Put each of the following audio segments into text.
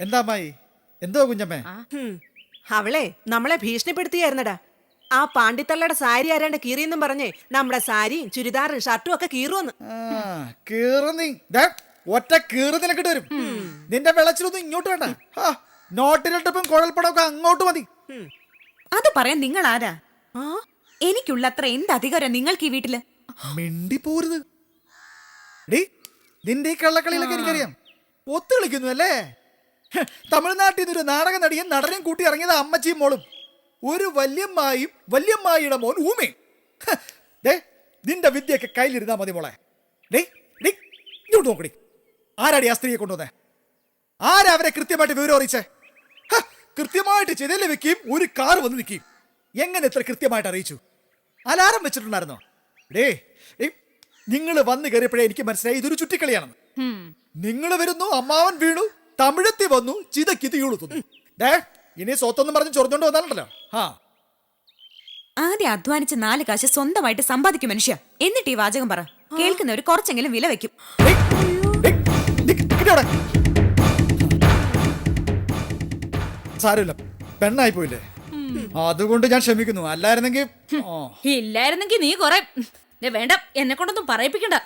എന്താ അമ്മായി? എന്തോ കുഞ്ഞമ്മേ? ഹും. അവളെ നമ്മളെ ഭീഷണിപ്പെടുത്തിയായിരുന്നടാ. ആ പാണ്ടിത്തള്ളയുടെ സാരി ആരാണ്ട് കീറിയെന്നും പറഞ്ഞേ നമ്മുടെ സാരിയും ചുരിദാറും ഷർട്ടും ഒക്കെ കീറുമെന്ന് ആ, കീറ് ദേ, ഒറ്റ കീറ് നിനക്കിട്ട് വരും. നിന്റെ വെള്ളച്ചിലൊന്നും ഇങ്ങോട്ട് വേണ്ട. ആ, നോട്ടിലിട്ടപ്പം കുഴൽപ്പടമൊക്കെ അങ്ങോട്ട് മതി. അത് പറയാൻ നിങ്ങൾ ആരാ ആ എനിക്കുള്ളത്ര എന്ത് അധികാരം നിങ്ങൾക്ക് ഈ വീട്ടിൽ? മിണ്ടി പോരുത് നിന്റെ ഈ കള്ളക്കളിയിലൊക്കെ എനിക്കറിയാം. ഒത്തു കളിക്കുന്നു അല്ലേ? ഹ്, തമിഴ്നാട്ടിൽ നിന്നൊരു നാടക നടിയും നടനും കൂട്ടി ഇറങ്ങിയത് അമ്മച്ചിയും മോളും. ഒരു വല്യമ്മായും വല്യമ്മായിയുടെ മോൻ ഊമയും. ഡേ നിന്റെ വിദ്യയൊക്കെ കയ്യിലിരുന്നാ മതി മോളെ. ഡേ ഡേ ഇങ്ങോട്ട് നോക്കടി ആരാടി ആ സ്ത്രീയെ കൊണ്ടുവന്നേ? ആരാ അവരെ കൃത്യമായിട്ട് വിവരം അറിയിച്ചേ? കൃത്യമായിട്ട് ചെതൽ വെക്കുകയും ഒരു കാർ വന്ന് നിൽക്കുകയും. എങ്ങനെ ഇത്ര കൃത്യമായിട്ട് അറിയിച്ചു? അലാറം വെച്ചിട്ടുണ്ടായിരുന്നോ? ഡേ നിങ്ങൾ വന്നു കയറിയപ്പോഴേ എനിക്ക് മനസ്സിലായി ഇതൊരു ചുറ്റിക്കളിയാണെന്ന്. നിങ്ങൾ വരുന്നു അമ്മാവൻ വീണു തമിഴത്തി വന്നു ചിതക്കി തീളുത്തുന്നു ഡേ ഇനി സ്വത്തൊന്നും പറഞ്ഞ് ചൊറിഞ്ഞോണ്ട് വന്നാലുണ്ടല്ലോ. ആ ആദ്യം അധ്വാനിച്ച് നാല് കാശ് സ്വന്തമായിട്ട് സമ്പാദിക്കും മനുഷ്യ. എന്നിട്ട് ഈ വാചകം പറ. കേൾക്കുന്നവർ കുറച്ചെങ്കിലും വില വെക്കും. സാരമില്ല. പെണ്ണായി പോയില്ലേ? അതുകൊണ്ട് ഞാൻ ക്ഷമിക്കുന്നു. അല്ലായിരുന്നെങ്കിൽ. ഇല്ലായിരുന്നെങ്കിൽ നീ കൊറേ വേണ്ട. എന്നെ കൊണ്ടൊന്നും പറയിപ്പിക്കണ്ട.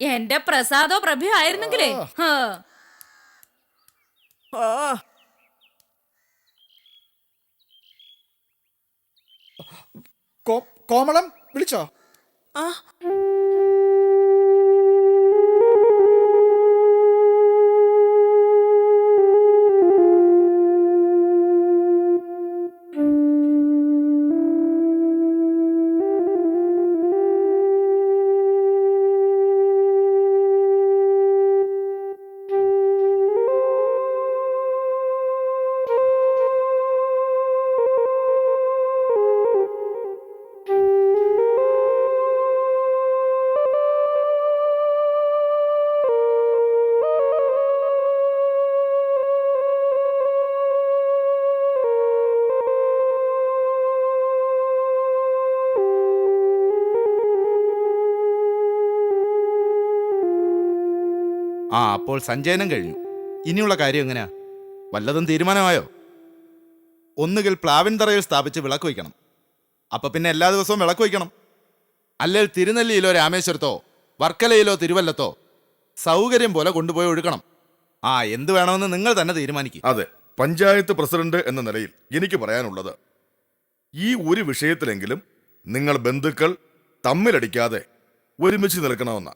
എന്റെ പ്രസാദോ പ്രഭയോ ആയിരുന്നെങ്കിലേ. കോ- കോമളം വിളിച്ചോ? ആ. ആ അപ്പോൾ സഞ്ചയനം കഴിഞ്ഞു. ഇനിയുള്ള കാര്യം എങ്ങനെയാ? വല്ലതും തീരുമാനമായോ? ഒന്നുകിൽ പ്ലാവിൻ തറയിൽ സ്ഥാപിച്ച് വിളക്ക് വയ്ക്കണം. അപ്പൊ പിന്നെ എല്ലാ ദിവസവും വിളക്ക് വയ്ക്കണം. അല്ലെങ്കിൽ തിരുനെല്ലിയിലോ രാമേശ്വരത്തോ വർക്കലയിലോ തിരുവല്ലത്തോ സൗകര്യം പോലെ കൊണ്ടുപോയി ഒഴുക്കണം. ആ എന്ത് വേണമെന്ന് നിങ്ങൾ തന്നെ തീരുമാനിക്കും. അതെ പഞ്ചായത്ത് പ്രസിഡന്റ് എന്ന നിലയിൽ എനിക്ക് പറയാനുള്ളത് ഈ ഒരു വിഷയത്തിലെങ്കിലും നിങ്ങൾ ബന്ധുക്കൾ തമ്മിലടിക്കാതെ ഒരുമിച്ച് നിൽക്കണമെന്ന.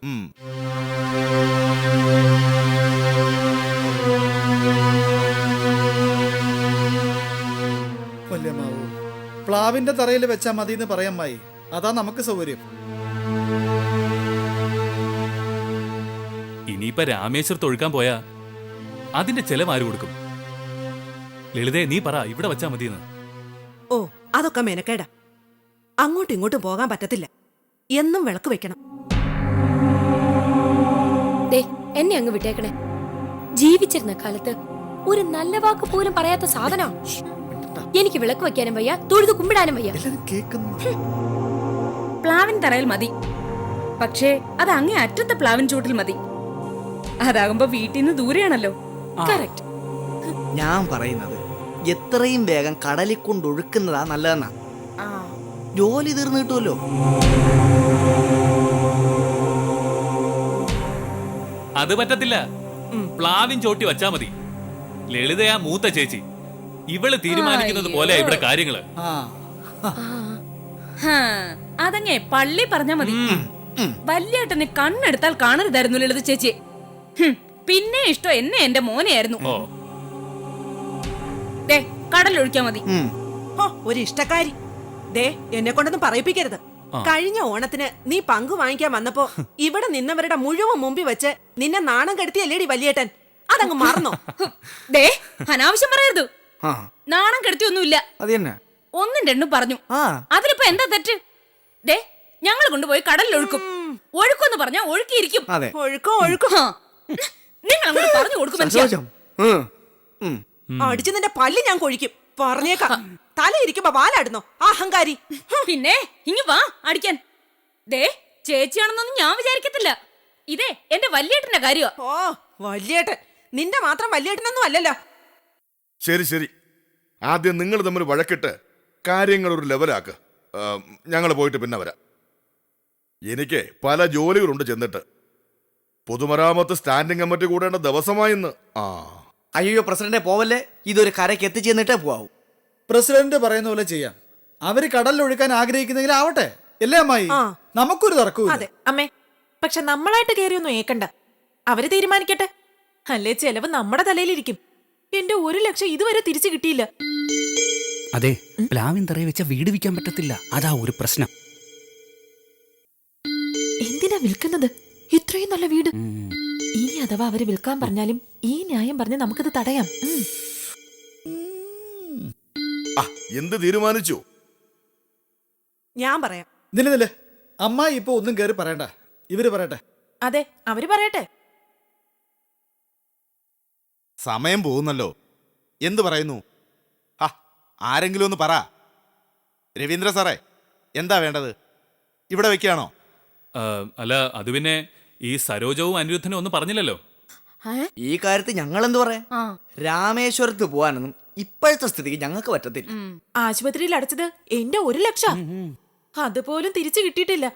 പ്ലാവിന്റെ തറയിൽ വെച്ചാ മതി എന്ന് പറയാമായി അതാ നമുക്ക് സൗകര്യം. ഇനിയിപ്പ രാമേശ്വരത്ത് ഒഴുക്കാൻ പോയാ അതിന്റെ ചെലവ് ആര് കൊടുക്കും? ലളിതേ നീ പറ ഇവിടെ വെച്ചാ മതിയെന്ന്. ഓ അതൊക്കെ മെനക്കേടാ. അങ്ങോട്ടും ഇങ്ങോട്ടും പോകാൻ പറ്റത്തില്ല. എന്നും വിളക്ക് വെക്കണം. ദേ എന്നെ അങ്ങ് വിട്ടേക്കണേ. ജീവിച്ചിരുന്ന കാലത്ത് ഒരു നല്ല വാക്ക് പോലും പറയാത്ത സാധന എനിക്ക് വിളക്ക് വെക്കാനും വയ്യ തൊഴുതു കുമ്പിടാനും വയ്യ. പ്ലാവിൻ തറയിൽ മതി. പക്ഷേ അത് അങ്ങേ അറ്റത്തെ പ്ലാവിൻ ചൂട്ടിൽ മതി. അതാകുമ്പോ വീട്ടിൽ നിന്ന് ദൂരെയാണല്ലോ. കറക്റ്റ് ഞാൻ പറയുന്നത് എത്രയും വേഗം കടലിൽ കൊണ്ടൊഴുക്കുന്നതാ നല്ലതെന്നാ. ജോലി തീർന്നു കിട്ടുമല്ലോ. അത് പറ്റത്തില്ല. പ്ലാവിൻ ചോട്ടി വച്ചാ മതി. ലളിതയാ മൂത്ത ചേച്ചി. ഇവൾ തീരുമാനിക്കുന്നത് പോലെ ഇവിടെ കാര്യങ്ങൾ. അതങ്ങേ പള്ളി പറഞ്ഞാ മതി. വല്യേട്ടന് കണ്ണെടുത്താൽ കാണരുതായിരുന്നു ലളിത ചേച്ചി. പിന്നെ ഇഷ്ടം എന്നെ എന്റെ മോനെയായിരുന്നു. കടലൊഴിക്കാ മതി. ഒരു ഇഷ്ടക്കാരി. ദേ എന്നെ കൊണ്ടൊന്നും പറയിപ്പിക്കരുത്. കഴിഞ്ഞ ഓണത്തിന് നീ പങ്കു വാങ്ങിക്കാൻ വന്നപ്പോ ഇവിടെ നിന്നവരുടെ മുഴുവൻ മുമ്പിൽ വെച്ച് നിന്നെ നാണം കെടുത്തിയല്ലേടി വലിയേട്ടൻ? അതങ്ങ് മറന്നോ? ദേ അനാവശ്യം പറയരുത്. ആ. നാണം കെടുത്തിയൊന്നുമില്ല. ഒന്നും രണ്ടും പറഞ്ഞു. ആ. അതിലിപ്പോ എന്താ തെറ്റ്? ദേ ഞങ്ങൾ കൊണ്ടുപോയി കടലിൽ ഒഴുക്കും. ഒഴുക്കെന്ന് പറഞ്ഞാ ഒഴുക്കിയിരിക്കും. ഒഴുക്കോ ഒഴുക്കോ? നിങ്ങൾ അങ്ങോട്ട് പറഞ്ഞു കൊടുക്കും. അടിച്ചു നിന്റെ പല്ല് ഞാൻ കൊഴിക്കും. പറഞ്ഞേക്കാം. തല വാലാടുന്നു? വാലാടുന്നോ അഹങ്കാരി. പിന്നെ ഇങ്ങ് വാ അടിക്കാൻ. ദേ ചേച്ചിയാണെന്നൊന്നും ഞാൻ വിചാരിക്കത്തില്ല. ഇതേ എന്റെ വല്യേട്ടന്റെ കാര്യോ ഓ വല്യേട്ടൻ. നിന്റെ മാത്രം വല്യേട്ടനൊന്നും അല്ലല്ലോ. ശരി ശരി. ആദ്യം നിങ്ങൾ തമ്മിൽ വഴക്കിട്ട് കാര്യങ്ങൾ ഒരു ലെവലാക്ക്. ഞങ്ങൾ പോയിട്ട് പിന്നെ വരാം. എനിക്ക് പല ജോലികളുണ്ട് ചെന്നിട്ട്. പൊതുമരാമത്ത് സ്റ്റാൻഡിംഗ് കമ്മിറ്റി കൂടേണ്ട ദിവസമായിന്ന് ആ. അയ്യോ പ്രസിഡന്റെ പോവല്ലേ? ഇതൊരു കരയ്ക്ക് എത്തിച്ചെന്നിട്ടേ പോവാവൂ. പ്രസിഡന്റ് പറയുന്ന പോലെ ചെയ്യാം. അവർ കടലിൽ ഒഴുക്കാൻ ആഗ്രഹിക്കുന്നെങ്കിൽ ആവട്ടെ. അല്ലേ അമ്മായി? ആ. നമുക്കൊരു തർക്കവും അതെ അമ്മേ. പക്ഷെ നമ്മളായിട്ട് കയറിയൊന്നും ഏക്കണ്ട. അവർ തീരുമാനിക്കട്ടെ. അല്ലേ ചെലവ് നമ്മുടെ തലയിലിരിക്കും. എന്റെ ഒരു ലക്ഷം ഇതുവരെ തിരിച്ചു കിട്ടിയില്ല. അതെ പ്ലാവിൻ തറയെ വെച്ച വീട് വിൽക്കാൻ പറ്റത്തില്ല. അതാ ഒരു പ്രശ്നം. എന്തിനാ വിൽക്കുന്നത്? ഇത്രയും നല്ല വീട്. ഇനി അഥവാ അവർ വിൽക്കാൻ പറഞ്ഞാലും ഈ ന്യായം പറഞ്ഞ് നമുക്കത് തടയാം. ഉം. എന്ത് തീരുമാനിച്ചു? ഞാൻ പറയാം. നില നില അമ്മായി ഇപ്പൊ ഒന്നും കേറി പറയണ്ട. ഇവർ പറയട്ടെ. അതെ അവർ പറയട്ടെ. സമയം പോകുന്നല്ലോ. എന്തു പറയുന്നു? ആ ആരെങ്കിലും ഒന്ന് പറ. രവീന്ദ്ര സാറേ എന്താ വേണ്ടത്? ഇവിടെ വെക്കാണോ? ആ, അല്ല അത് പിന്നെ ഈ സരോജവും അനിരുദ്ധനും ഒന്നും പറഞ്ഞില്ലല്ലോ. ഈ കാര്യത്തിൽ ഞങ്ങൾ എന്ത് പറയാ രാമേശ്വരത്ത് പോകാനൊന്നും ഇപ്പോഴത്തെ സ്ഥിതിക്ക് ഞങ്ങൾക്ക് പറ്റത്തില്ല. ആശുപത്രിയിൽ അടച്ചത് എന്റെ ഒരു ലക്ഷം. അതുപോലും തിരിച്ചു കിട്ടിയിട്ടില്ല.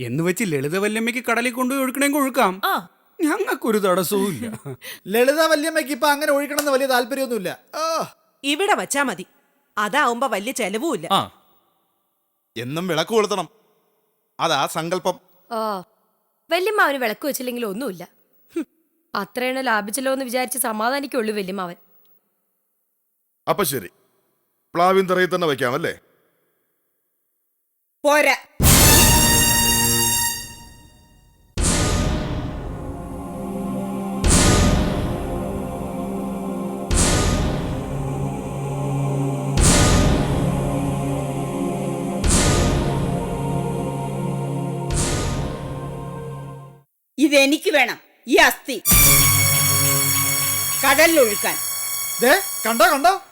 എന്ന് വെച്ച് ലളിതവല്യമ്മയ്ക്ക് കടലിൽ കൊണ്ടുപോയി ഒഴുക്കണമെങ്കിൽ ഒഴുക്കാം. ആ. ഞങ്ങൾക്കൊരു തടസ്സവും ഇല്ല. ലളിത വല്യമ്മയ്ക്ക് ഇപ്പൊ അങ്ങനെ ഒഴിക്കണമെന്ന് വലിയ താല്പര്യമൊന്നുമില്ല. ആ. ഇവിടെ വച്ചാ മതി. അതാവുമ്പോ വലിയ ചെലവുമില്ല ആ. എന്നും വിളക്ക് കൊളുത്തണം. അതാ സങ്കല്പം. ഓ വല്യമ്മ അവന് വിളക്ക് വെച്ചില്ലെങ്കിൽ ഒന്നുമില്ല. ഹും, അത്രയാണ് ലാഭിച്ചല്ലോ എന്ന് വിചാരിച്ച് സമാധാനിക്കുള്ളൂ വല്യമ്മാവൻ അപ്പൊ ശരി. പ്ലാവിൻ തറയിൽ തന്നെ വയ്ക്കാമല്ലേ? പോരാ. ഇതെനിക്ക് വേണം. ഈ അസ്ഥി. കടലിലൊഴുക്കാൻ. ദേ കണ്ടോ കണ്ടോ?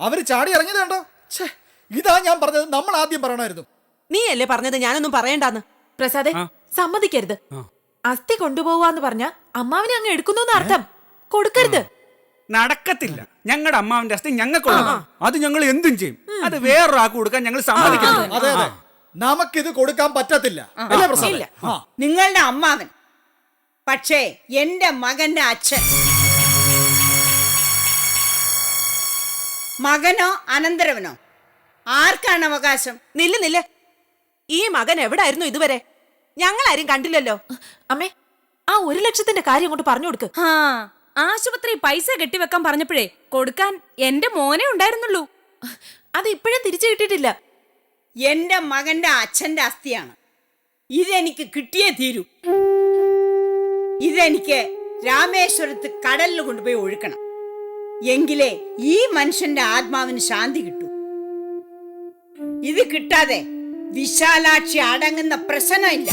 അവർ ചാടി ഇറങ്ങിയത് കണ്ടോ? ഛേ ഇതാ ഞാൻ പറഞ്ഞത് നമ്മൾ ആദ്യം പറയണമായിരുന്നു. നീ അല്ലേ പറഞ്ഞത് ഞാനൊന്നും പറയണ്ടെന്ന്? പ്രസാദേ സമ്മതിക്കരുത്. അസ്ഥി കൊണ്ടുപോവാന്ന് പറഞ്ഞ അമ്മാവിനെ അങ്ങ് എടുക്കുന്നു അർത്ഥം. കൊടുക്കരുത്. നടക്കത്തില്ല. ഞങ്ങളുടെ അമ്മാവിന്റെ അസ്ഥി ഞങ്ങൾക്കുള്ളതാ. അത് ഞങ്ങൾ എന്തും ചെയ്യും. അത് വേറൊരാൾക്ക് കൊടുക്കാൻ ഞങ്ങൾ സമ്മതിക്കില്ല അതെ അതെ. നമുക്കിത് കൊടുക്കാൻ പറ്റത്തില്ല. അല്ലേ പ്രസാദേ? ഇല്ല. ആ. നിങ്ങളുടെ അമ്മാവൻ. പക്ഷേ എന്റെ മകന്റെ അച്ഛൻ. മകനോ അനന്തരവനോ? ആർക്കാണ് അവകാശം? നില്ല നില്ല. ഈ മകൻ എവിടായിരുന്നു ഇതുവരെ? ഞങ്ങളാരും കണ്ടില്ലല്ലോ. അമ്മേ ആ ഒരു ലക്ഷത്തിന്റെ കാര്യം അങ്ങോട്ട് പറഞ്ഞു കൊടുക്ക്. ആ ആശുപത്രി പൈസ കെട്ടിവെക്കാൻ പറഞ്ഞപ്പോഴേ കൊടുക്കാൻ എന്റെ മോനെ ഉണ്ടായിരുന്നുള്ളൂ. അത് ഇപ്പോഴും തിരിച്ചു കിട്ടിയിട്ടില്ല. എന്റെ മകന്റെ അച്ഛന്റെ അസ്ഥിയാണ്. ഇതെനിക്ക് കിട്ടിയേ തീരൂ. ഇതെനിക്ക് രാമേശ്വരത്ത് കടലിൽ കൊണ്ടുപോയി ഒഴുക്കണം. എങ്കിലേ ഈ മനുഷ്യന്റെ ആത്മാവിന് ശാന്തി കിട്ടൂ. ഇത് കിട്ടാതെ വിശാലാക്ഷി അടങ്ങുന്ന പ്രശ്നമില്ല.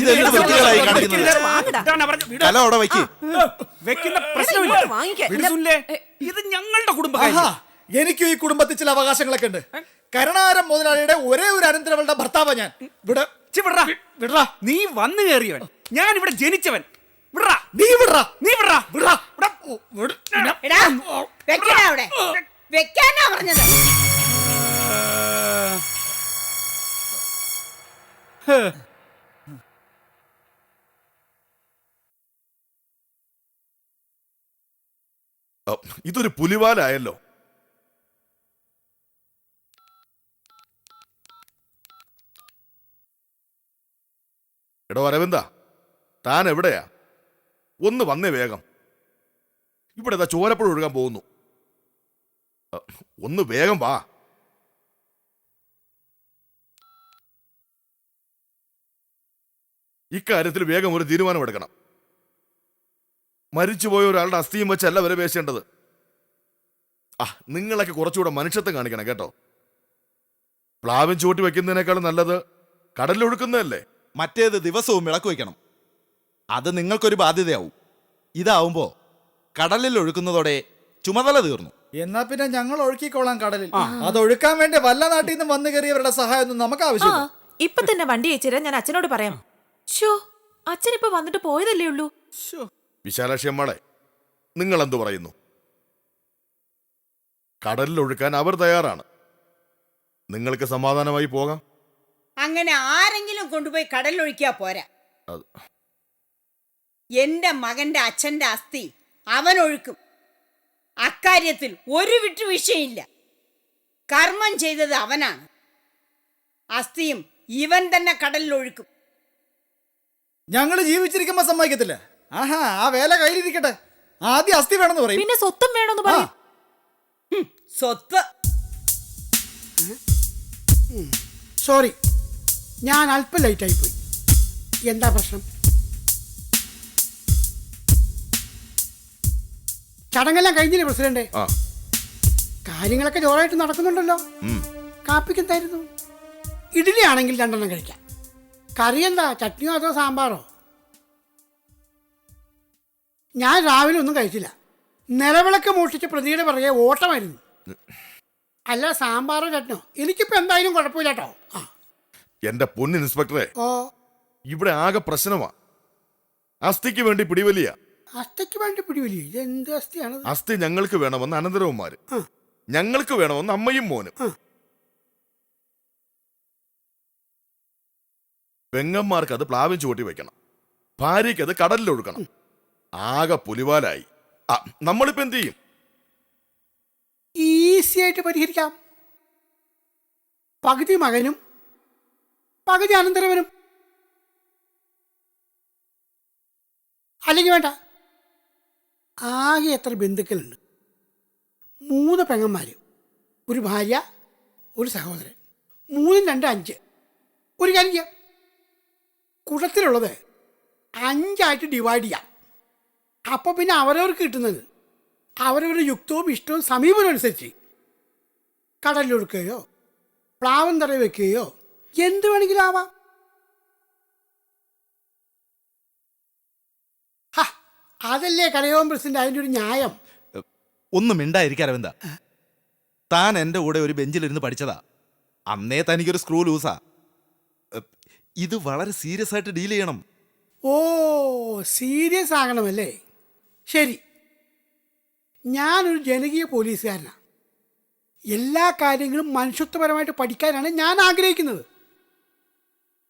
ഇതെന്ത് വൃത്തികേടായി കാണിക്കുന്നത് വാങ്ങടാ. ഇതാണ് പറഞ്ഞത്. കല അവിടെ വയ്ക്ക് വെക്കുന്ന പ്രശ്നമില്ല ഇങ്ങോട്ട് വാങ്ങിക്ക്. വിട് ഇത് ഞങ്ങളുടെ ആഹാ. കുടുംബകാര്യം എനിക്കും ഈ കുടുംബത്തിൽ ചില അവകാശങ്ങളൊക്കെ ഉണ്ട്. കരുണാരം മുതലാളിയുടെ ഒരേ ഒരു അനന്തരവളുടെ ഭർത്താവാ ഞാൻ. ഇവിടെ ഛെ, വിട്രാ. വിടറാ. നീ വന്നു കയറിയവൻ. ഞാൻ ഇവിടെ ജനിച്ചവൻ. നീ വിടറാ. നീ വിടറാ. വിടറാ. വിടാ. ഓ, വിട്. എടാ വെക്കടാ അവിടെ. വെക്കാനാ പറഞ്ഞത്. ഇതൊരു പുലിവാലായല്ലോ. എടോ അരവിന്ദ താൻ എവിടെയാ? ഒന്ന് വന്നേ വേഗം. ഇവിടെ ചോരപ്പുഴ ഒഴുകാൻ പോകുന്നു. ഒന്ന് വേഗം വാ. ഇക്കാര്യത്തിൽ വേഗം ഒരു തീരുമാനമെടുക്കണം മരിച്ചുപോയ ഒരാളുടെ അസ്ഥിയും വെച്ചല്ല വില പേശേണ്ടത്. ആ നിങ്ങളൊക്കെ കുറച്ചുകൂടെ മനുഷ്യത്വം കാണിക്കണം കേട്ടോ. പ്ലാവിൻ ചൂട്ടി വെക്കുന്നതിനേക്കാളും നല്ലത് കടലിലൊഴുക്കുന്നതല്ലേ മറ്റേത് ദിവസവും വിളക്ക് വയ്ക്കണം. അത് നിങ്ങൾക്കൊരു ബാധ്യതയാവും. ഇതാവുമ്പോ കടലിൽ ഒഴുക്കുന്നതോടെ ചുമതല തീർന്നു. എന്നാ പിന്നെ ഞങ്ങൾ ഒഴുക്കിക്കോളാം കടലിൽ. അത് ഒഴുക്കാൻ വേണ്ടി വല്ല നാട്ടിൽ നിന്നും വന്നു കയറിയവരുടെ സഹായം ഒന്നും നമുക്ക് ആവശ്യം ആവശ്യമില്ല. ഇപ്പൊ തന്നെ വണ്ടി അയച്ചുതരാൻ ഞാൻ അച്ഛനോട് പറയാം. ഷോ അച്ഛൻ ഇപ്പൊ വന്നിട്ട് പോയതല്ലേ ഉള്ളൂ? വിശാലാക്ഷി അമ്മാളെ നിങ്ങൾ എന്തു പറയുന്നു? കടലിൽ ഒഴുക്കാൻ അവർ തയ്യാറാണ്. നിങ്ങൾക്ക് സമാധാനമായി പോകാം. അങ്ങനെ ആരെങ്കിലും കൊണ്ടുപോയി കടലിലൊഴിക്കാ പോരാ. എന്റെ മകന്റെ അച്ഛന്റെ അസ്ഥി അവൻ ഒഴുക്കും അക്കാര്യത്തിൽ ഒരു വിട്ടുവീഴ്ചയില്ല കർമ്മം ചെയ്തത് അവനാണ്. അസ്ഥിയും ഇവൻ തന്നെ കടലിൽ ഒഴുക്കും ഞങ്ങൾ ജീവിച്ചിരിക്കുമ്പോ സമ്മതിക്കത്തില്ല. ആഹാ ആ വേല കയ്യിലിരിക്കട്ടെ. ആദ്യം അസ്ഥി വേണമെന്ന് പറയും. പിന്നെ സ്വത്തും വേണമെന്ന് പറയും. സ്വത്ത്. സോറി ഞാൻ അല്പം ലേറ്റായി പോയി എന്താ പ്രശ്നം? ചടങ്ങെല്ലാം കഴിഞ്ഞില്ലേ പ്രസിഡന്റ് ആ. കാര്യങ്ങളൊക്കെ ജോറായിട്ട് നടക്കുന്നുണ്ടല്ലോ. കാപ്പിക്കെന്തായിരുന്നു കാപ്പിക്ക് എന്തായിരുന്നു? ഇഡ്ഡലി ആണെങ്കിൽ രണ്ടെണ്ണം കഴിക്കാം. കറി എന്താ ചട്നിയോ അതോ സാമ്പാറോ? ഞാൻ രാവിലെ ഒന്നും കഴിച്ചില്ല. നിലവിളക്ക് മോഷ്ടിച്ച പ്രതിയുടെ പിറകെ ഓട്ടമായിരുന്നു. അല്ല സാമ്പാറോ ചട്നോ എനിക്കിപ്പോ എന്തായാലും കുഴപ്പമില്ല കേട്ടോ ആ. എന്റെ പൊന്ന് ഇൻസ്പെക്ടറെ ഓ. ഇവിടെ ആകെ പ്രശ്നമാ. അസ്ഥിക്ക് വേണ്ടി പിടിവലിയ. അസ്ഥിക്ക് വേണ്ടി പിടിവലിയ? ഇത് എന്ത് അസ്ഥിയാണ് അസ്ഥി ഞങ്ങൾക്ക് വേണമെന്ന് അനന്തരവന്മാര്. ഞങ്ങൾക്ക് വേണമെന്ന് അമ്മയും മോനും. പെങ്ങന്മാർക്ക് അത് പ്ലാവിൻ ചൂട്ടി വെക്കണം. ഭാര്യയ്ക്ക് അത് കടലിൽ ഒഴുക്കണം. ആകെ പുലിവാലായി. ആ നമ്മളിപ്പോ എന്ത് ചെയ്യും? ഈസി ആയിട്ട് പരിഹരിക്കാം. പകുതി മകനും പകുതി അനന്തരവനും. അല്ലെങ്കിൽ വേണ്ട. ആകെ എത്ര ബന്ധുക്കളുണ്ട്? മൂന്ന് പെങ്ങന്മാർ ഒരു ഭാര്യ ഒരു സഹോദരൻ. മൂന്നും രണ്ട് അഞ്ച്. ഒരു കാര്യം ചെയ്യാം. കുടത്തിലുള്ളത് അഞ്ചായിട്ട് ഡിവൈഡ് ചെയ്യാം. അപ്പോൾ പിന്നെ അവരവർക്ക് കിട്ടുന്നത്? അവരവരുടെ യുക്തവും ഇഷ്ടവും സമീപനം അനുസരിച്ച്. കടലിലൊടുക്കുകയോ പ്ലാവം തറ വെക്കുകയോ എന്ത് വേണമെങ്കിലും ആവാം. അതല്ലേ കലയോം പ്രസിഡന്റ് അതിന്റെ ഒരു ന്യായം? ഒന്നും മിണ്ടായിരിക്കും അരവിന്ദ. താൻ എന്റെ കൂടെ ഒരു ബെഞ്ചിലിരുന്ന് പഠിച്ചതാ. അന്നേ തനിക്കൊരു സ്ക്രൂ ലൂസാ. ഇത് വളരെ സീരിയസ് ആയിട്ട് ഡീൽ ചെയ്യണം. ഓ സീരിയസ് ആകണമല്ലേ? ശരി. ഞാനൊരു ജനകീയ പോലീസുകാരനാണ് എല്ലാ കാര്യങ്ങളും മനുഷ്യത്വപരമായിട്ട് പഠിക്കാനാണ് ഞാൻ ആഗ്രഹിക്കുന്നത്.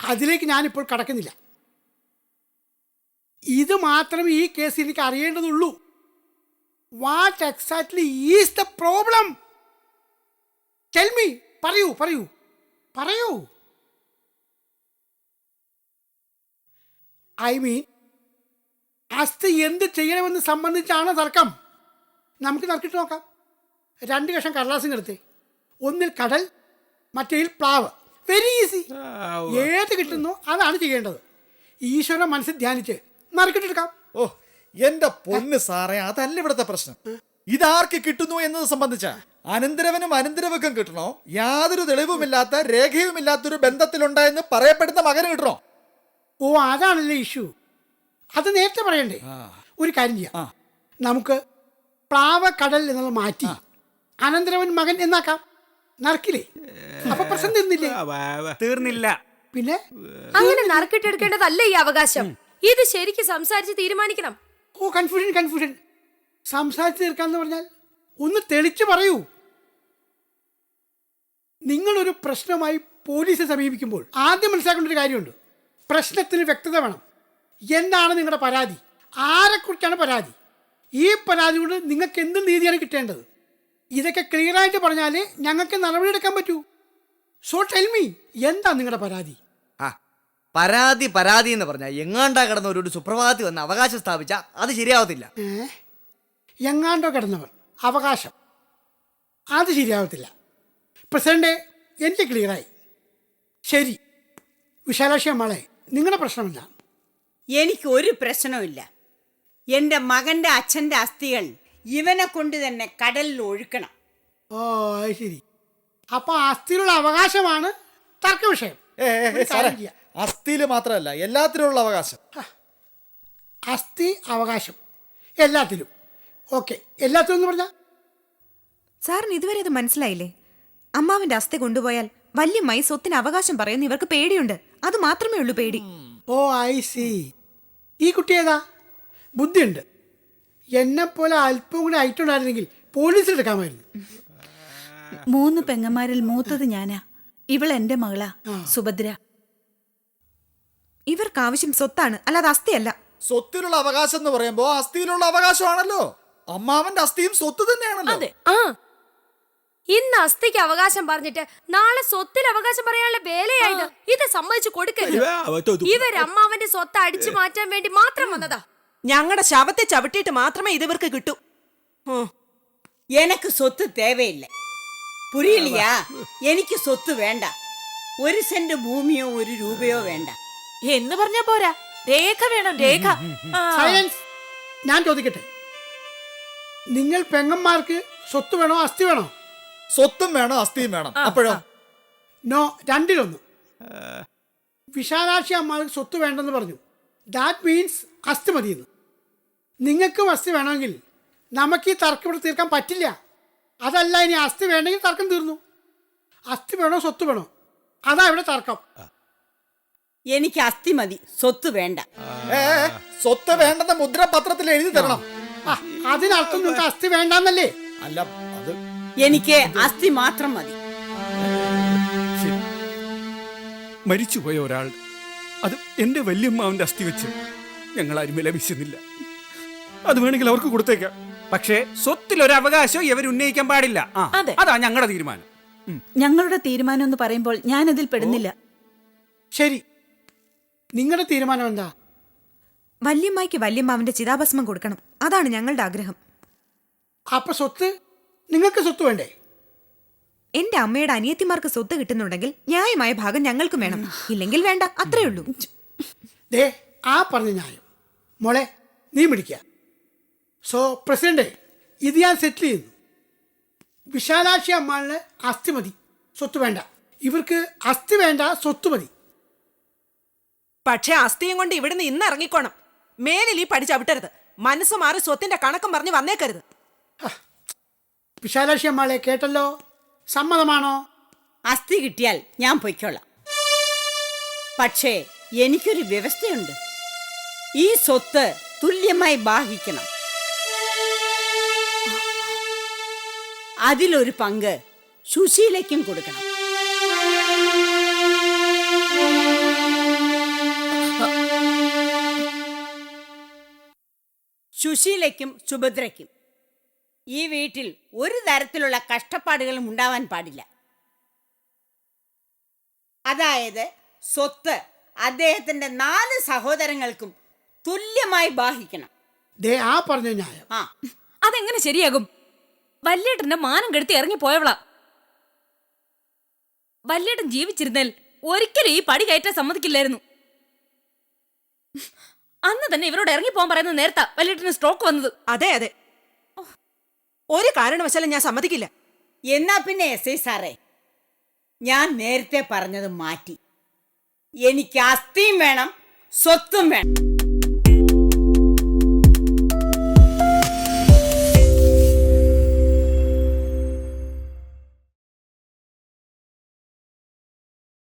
അതിലേക്ക് ഞാനിപ്പോൾ കടക്കുന്നില്ല. ഇത് മാത്രമേ ഈ കേസ് എനിക്ക് അറിയേണ്ടതുള്ളൂ. What exactly is the problem tell me പറയൂ പറയൂ. പറയൂ. ഐ മീൻ അസ്ഥി എന്ത് ചെയ്യണമെന്ന് സംബന്ധിച്ചാണ് തർക്കം. നമുക്ക് തർക്കിട്ട് നോക്കാം. രണ്ട് കഷം കടലാസും എടുത്തേ. ഒന്നിൽ കടൽ മറ്റേതിൽ പ്ലാവ്. വെരി ഈസി ഏത് കിട്ടുന്നു അതാണ് ചെയ്യേണ്ടത്. ഈശ്വരൻ മനസ്സിൽ ധ്യാനിച്ച് നറുക്കിട്ടെടുക്കാം ഓ എന്റെ പൊന്ന് സാറേ അതല്ല ഇവിടുത്തെ പ്രശ്നം. ഇതാർക്ക് കിട്ടുന്നു എന്നത് സംബന്ധിച്ച അനന്തരവനും അനന്തരവക്കും കിട്ടണോ? യാതൊരു തെളിവുമില്ലാത്ത രേഖയുമില്ലാത്തൊരു ബന്ധത്തിലുണ്ടായെന്ന് പറയപ്പെടുന്ന മകന് കിട്ടണോ? ഓ അതാണല്ലേ ഇഷ്യൂ. അത് നേരത്തെ പറയണ്ടേ? ഒരു കാര്യം ചെയ്യാം. നമുക്ക് പ്ലാവ കടൽ എന്നുള്ള മാറ്റി അനന്തരവൻ മകൻ എന്നാക്കാം. നറുക്കില്ലേ? അപ്പൊ പ്രശ്നം തീർന്നില്ലേ? തീർന്നില്ല. പിന്നെ? അങ്ങനെ നറുക്കിട്ടെടുക്കേണ്ടതല്ല ഈ അവകാശം? ഇത് ശരിക്ക് സംസാരിച്ച് തീരുമാനിക്കണം. ഓ കൺഫ്യൂഷൻ കൺഫ്യൂഷൻ സംസാരിച്ച് തീർക്കാന്ന് പറഞ്ഞാൽ ഒന്ന് തെളിച്ചു പറയൂ. നിങ്ങളൊരു പ്രശ്നമായി പോലീസെ സമീപിക്കുമ്പോൾ ആദ്യം മനസ്സിലാക്കേണ്ട ഒരു കാര്യമുണ്ട്. പ്രശ്നത്തിന് വ്യക്തത വേണം. എന്താണ് നിങ്ങളുടെ പരാതി? ആരെക്കുറിച്ചാണ് പരാതി? ഈ പരാതി കൊണ്ട് നിങ്ങൾക്ക് എന്ത് നീതിയാണ് കിട്ടേണ്ടത്? ഇതൊക്കെ ക്ലിയർ ആയിട്ട് പറഞ്ഞാലേ ഞങ്ങൾക്ക് നടപടിയെടുക്കാൻ പറ്റൂ. സോ ടെൽ മീ എന്താ നിങ്ങളുടെ പരാതി? ആ പരാതി പരാതി എന്ന് പറഞ്ഞാൽ എങ്ങാണ്ടാ കിടന്ന ഒരു സുപ്രഭാതത്തിൽ വന്ന് അവകാശം സ്ഥാപിച്ച അത് ശരിയാവത്തില്ല? എങ്ങാണ്ടോ കിടന്നവർ അവകാശം. അത് ശരിയാവത്തില്ല. പ്രസിഡന്റ് എനിക്ക് ക്ലിയറായി ശരി. വിശാലാക്ഷി അമ്മാളെ നിങ്ങളുടെ പ്രശ്നമില്ല. എനിക്ക് ഒരു പ്രശ്നവുമില്ല. എന്റെ മകന്റെ അച്ഛന്റെ അസ്ഥികൾ ഇവനെ കൊണ്ട് തന്നെ കടലിൽ ഒഴുക്കണം. ഓ അത് ശരി. അപ്പൊ അസ്ഥിയിലുള്ള അവകാശമാണ് തർക്ക വിഷയം ഏ, ഏ, സാറേ. അസ്ഥിയിൽ മാത്രമല്ല എല്ലാത്തിനുള്ള അവകാശം. അസ്ഥി അവകാശം. എല്ലാത്തിലും. ഓക്കെ എല്ലാത്തിലും എന്ന് പറഞ്ഞാൽ സാറിന് ഇതുവരെ ഇത് മനസ്സിലായില്ലേ? അമ്മാവിന്റെ അസ്ഥി കൊണ്ടുപോയാൽ വല്യമ്മായി സ്വത്തിന് അവകാശം പറയുന്ന ഇവർക്ക് പേടിയുണ്ട്. അത് മാത്രമേ ഉള്ളൂ പേടി. ഓ ഐ സി ഈ കുട്ടി ഏതാ? ബുദ്ധിയുണ്ട്. എന്നെ പോലെ അല്പം കൂടി ആയിട്ടുണ്ടായിരുന്നെങ്കിൽ പോലീസിൽ എടുക്കാമായിരുന്നു. മൂന്ന് പെങ്ങന്മാരിൽ മൂത്തത് ഞാനാ. ഇവൾ എന്റെ മകളാ സുഭദ്ര. ഇവർക്ക് ആവശ്യം സ്വത്താണ് അല്ലാതെ അസ്ഥിയല്ല. സ്വത്തിലുള്ള അവകാശം എന്ന് പറയുമ്പോ അസ്ഥിയിലുള്ള അവകാശമാണല്ലോ. അമ്മാവന്റെ അസ്ഥിയും സ്വത്ത് തന്നെയാണല്ലോ. ആ. ഇന്ന് അസ്ഥിക്ക് അവകാശം പറഞ്ഞിട്ട് നാളെ സ്വത്തിൽ അവകാശം പറയാനുള്ള വേലയായത് ഇത് സമ്മതിച്ചു കൊടുക്കരുത് ഇവർ അമ്മാവന്റെ സ്വത്ത് അടിച്ചു മാറ്റാൻ വേണ്ടി മാത്രം വന്നതാ ഞങ്ങളുടെ ശവത്തെ ചവിട്ടിയിട്ട് മാത്രമേ ഇത് ഇവർക്ക് കിട്ടൂ ഉം. எனக்கு சொத்து தேவையில்லை புரியலையா എനിക്ക് സ്വത്ത് വേണ്ട ഒരു സെന്റ് ഭൂമിയോ ഒരു രൂപയോ വേണ്ട എന്ന് പറഞ്ഞാ പോരാ രേഖ വേണം രേഖ ആ. സയൻസ് ഞാൻ ചോദിക്കട്ടെ നിങ്ങൾ പെങ്ങന്മാർക്ക് സ്വത്ത് വേണോ അസ്ഥി വേണോ സ്വത്തും വേണം അസ്ഥിയും വേണം. അപ്പോഴോ? നോ രണ്ടിലൊന്ന്. വിശാലാക്ഷി അമ്മാൾക്ക് സ്വത്ത് വേണ്ടെന്ന് പറഞ്ഞു. ദാറ്റ് മീൻസ് അസ്ഥി മതിയെന്ന്. നിങ്ങൾക്കും അസ്ഥി വേണമെങ്കിൽ നമുക്ക് ഈ തർക്കം ഇവിടെ തീർക്കാൻ പറ്റില്ല. അതല്ല ഇനി അസ്ഥി വേണമെങ്കിൽ തർക്കം തീർന്നു. അസ്ഥി വേണോ സ്വത്ത് വേണോ? അതാ ഇവിടെ തർക്കം. എനിക്ക് അസ്ഥി മതി സ്വത്ത് വേണ്ട. ഏ സ്വത്ത് വേണ്ടെന്ന മുദ്രപത്രത്തിൽ എഴുതി തരണം. ആ, അതിനർത്ഥം നിങ്ങൾക്ക് അസ്ഥി വേണ്ടെന്നല്ലേ? അല്ല എനിക്ക് അസ്ഥി മാത്രം മതി. മരിച്ചുപോയ ഒരാൾ അത് എന്റെ വല്യമ്മാവന്റെ അസ്ഥി വെച്ച് ഞങ്ങൾ ആരും വിലപിക്കുന്നില്ല അത് വേണമെങ്കിൽ അവർക്ക് കൊടുത്തേക്കാം. പക്ഷേ സ്വത്തിൽ ഒരു അവകാശം ഇവർ ഉന്നയിക്കാൻ പാടില്ല. ആ അതെ. അതാ ഞങ്ങളുടെ തീരുമാനം. ഞങ്ങളുടെ തീരുമാനം എന്ന് പറയുമ്പോൾ ഞാൻ അതിൽ പെടുന്നില്ല ശരി. നിങ്ങളുടെ തീരുമാനം എന്താ? വല്യമ്മായിക്ക് വല്യമ്മാവിന്റെ ചിതാഭസ്മം കൊടുക്കണം. അതാണ് ഞങ്ങളുടെ ആഗ്രഹം. അപ്പൊ സ്വത്ത്? നിങ്ങൾക്ക് സ്വത്ത് വേണ്ടേ? എന്റെ അമ്മയുടെ അനിയത്തിമാർക്ക് സ്വത്ത് കിട്ടുന്നുണ്ടെങ്കിൽ ന്യായമായ ഭാഗം ഞങ്ങൾക്കും വേണം. ഇല്ലെങ്കിൽ വേണ്ട അത്രേ ഉള്ളൂ. ദേ ആ പറഞ്ഞ ന്യായം. മോളെ നീ പിടിക്കുക സോ പ്രസിഡന്റ് ഇത് ഞാൻ സെറ്റിൽ ചെയ്യുന്നു. വിശാലാക്ഷി അമ്മാളിന് അസ്ഥി മതി സ്വത്ത് വേണ്ട. ഇവർക്ക് അസ്ഥി വേണ്ട സ്വത്ത് മതി. പക്ഷെ അസ്ഥിയും കൊണ്ട് ഇവിടുന്ന് ഇന്ന് ഇറങ്ങിക്കോണം. മേലിൽ ഈ പഠിച്ചവിട്ടരുത് ചവിട്ടരുത്. മനസ്സ് മാറി സ്വത്തിന്റെ കണക്കും പറഞ്ഞ് വന്നേക്കരുത്. വിശാലാക്ഷി അമ്മാളെ കേട്ടല്ലോ? സമ്മതമാണോ? അസ്ഥി കിട്ടിയാൽ ഞാൻ പൊയ്ക്കോളാം. പക്ഷേ എനിക്കൊരു വ്യവസ്ഥയുണ്ട്. ഈ സ്വത്ത് തുല്യമായി ബാഹിക്കണം. അതിലൊരു പങ്ക് സുശീലയ്ക്കും കൊടുക്കണം. സുശീലയ്ക്കും സുഭദ്രയ്ക്കും. ഈ വീട്ടിൽ ഒരു തരത്തിലുള്ള കഷ്ടപ്പാടുകളും ഉണ്ടാവാൻ പാടില്ല. അതായത് സ്വത്ത് അദ്ദേഹത്തിന്റെ നാല് സഹോദരങ്ങൾക്കും തുല്യമായി ബാഹിക്കണം. ദേ ആ പറഞ്ഞ ന്യായം. ആ. അതെങ്ങനെ ശരിയാകും? വല്യേട്ടന്റെ മാനം കെടുത്തി ഇറങ്ങി പോയവളാ. വല്യേട്ടൻ ജീവിച്ചിരുന്നാൽ ഒരിക്കലും ഈ പടി കയറ്റാൻ സമ്മതിക്കില്ലായിരുന്നു. അന്ന് തന്നെ ഇവരോട് ഇറങ്ങി പോകാൻ പറയുന്ന നേരത്താ വല്യേട്ടന് സ്ട്രോക്ക് വന്നത്. അതെ അതെ. ഒരു കാരണവശാലും ഞാൻ സമ്മതിക്കില്ല. എന്നാ പിന്നെ എസ് ഐ സാറേ ഞാൻ നേരത്തെ പറഞ്ഞത് മാറ്റി. എനിക്ക് അസ്ഥിയും വേണം സ്വത്തും വേണം.